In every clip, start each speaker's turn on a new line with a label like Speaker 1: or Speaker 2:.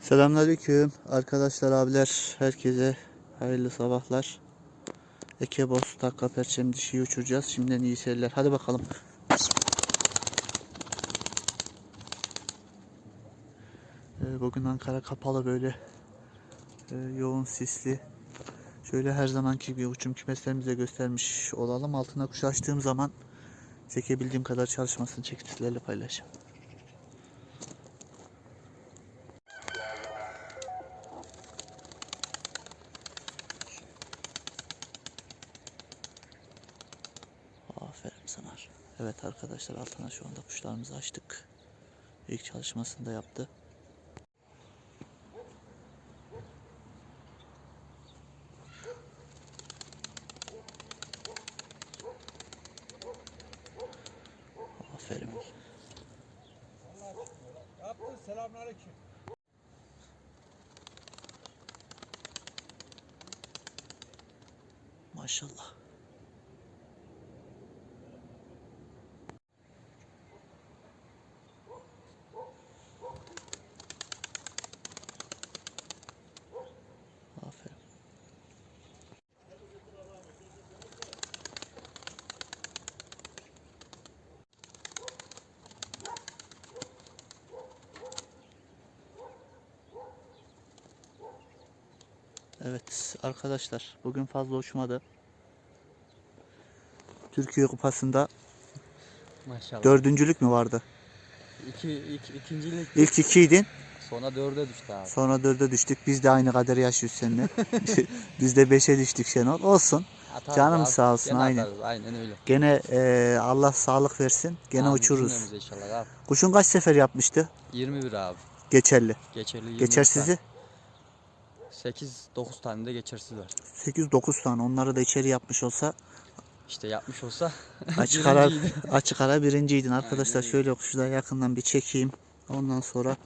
Speaker 1: Selamünaleyküm arkadaşlar abiler herkese hayırlı sabahlar. Ekebos takka perçem dişiyi uçuracağız. Şimdiden iyi seyirler. Hadi bakalım. Ee, Bugün Ankara kapalı böyle e, yoğun sisli. Şöyle her zamanki gibi uçum kümeslerimize göstermiş olalım. Altına kuş açtığım zaman çekebildiğim kadar çalışmasını çekip sizlerle paylaşacağım. Aferin sana. Evet arkadaşlar altına şu anda kuşlarımızı açtık. İlk çalışmasını da yaptı. Aferin.
Speaker 2: Yaptın selamünaleyküm.
Speaker 1: Maşallah. Evet arkadaşlar bugün fazla uçmadı. Türkiye Kupası'nda
Speaker 3: Maşallah.
Speaker 1: dördüncülük mü vardı?
Speaker 3: İki, iki, ikincilik
Speaker 1: İlk ikiydin
Speaker 3: sonra dörde düştü abi.
Speaker 1: sonra dörde düştük. Biz de aynı kaderi yaşıyoruz seninle. Biz de beşe düştük Şenol. Olsun.
Speaker 3: Atarız
Speaker 1: Canım
Speaker 3: abi.
Speaker 1: sağ olsun,
Speaker 3: Gene
Speaker 1: aynen.
Speaker 3: atarız, aynen öyle.
Speaker 1: Gene e, Allah sağlık versin. Gene
Speaker 3: Amin,
Speaker 1: uçururuz.
Speaker 3: inşallah abi.
Speaker 1: Kuşun kaç sefer yapmıştı?
Speaker 3: 21 abi.
Speaker 1: Geçerli.
Speaker 3: Geçerli 21
Speaker 1: Geçersizi?
Speaker 3: 8-9 tane de geçersiz var.
Speaker 1: 8-9 tane. Onları da içeri yapmış olsa
Speaker 3: İşte yapmış olsa
Speaker 1: açık ara, açık ara birinciydin arkadaşlar.
Speaker 3: Aynen öyle.
Speaker 1: Şöyle kuşu da yakından bir çekeyim. Ondan sonra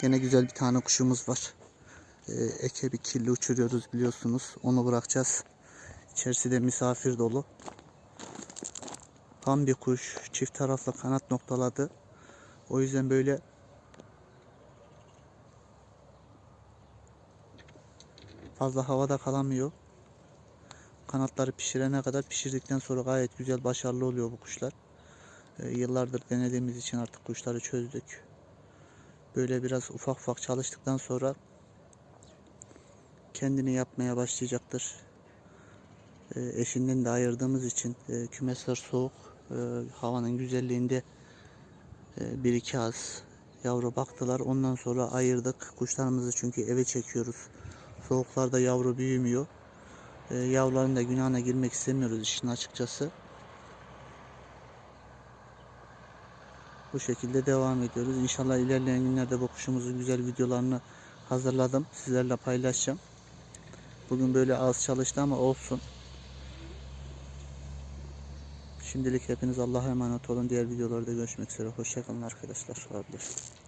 Speaker 1: gene güzel bir tane kuşumuz var. Ee, eke bir kirli uçuruyoruz biliyorsunuz. Onu bırakacağız. İçerisi de misafir dolu. Tam bir kuş. Çift taraflı kanat noktaladı. O yüzden böyle fazla havada kalamıyor. Kanatları pişirene kadar pişirdikten sonra gayet güzel başarılı oluyor bu kuşlar. Ee, yıllardır denediğimiz için artık kuşları çözdük. Böyle biraz ufak ufak çalıştıktan sonra kendini yapmaya başlayacaktır. Ee, eşinden de ayırdığımız için e, kümesler soğuk. E, havanın güzelliğinde e, bir iki az yavru baktılar. Ondan sonra ayırdık. Kuşlarımızı çünkü eve çekiyoruz. Soğuklarda yavru büyümüyor. E, yavruların da günahına girmek istemiyoruz işin açıkçası. Bu şekilde devam ediyoruz. İnşallah ilerleyen günlerde bu kuşumuzun güzel videolarını hazırladım. Sizlerle paylaşacağım. Bugün böyle az çalıştı ama olsun. Şimdilik hepiniz Allah'a emanet olun. Diğer videolarda görüşmek üzere. Hoşçakalın arkadaşlar. Abiler.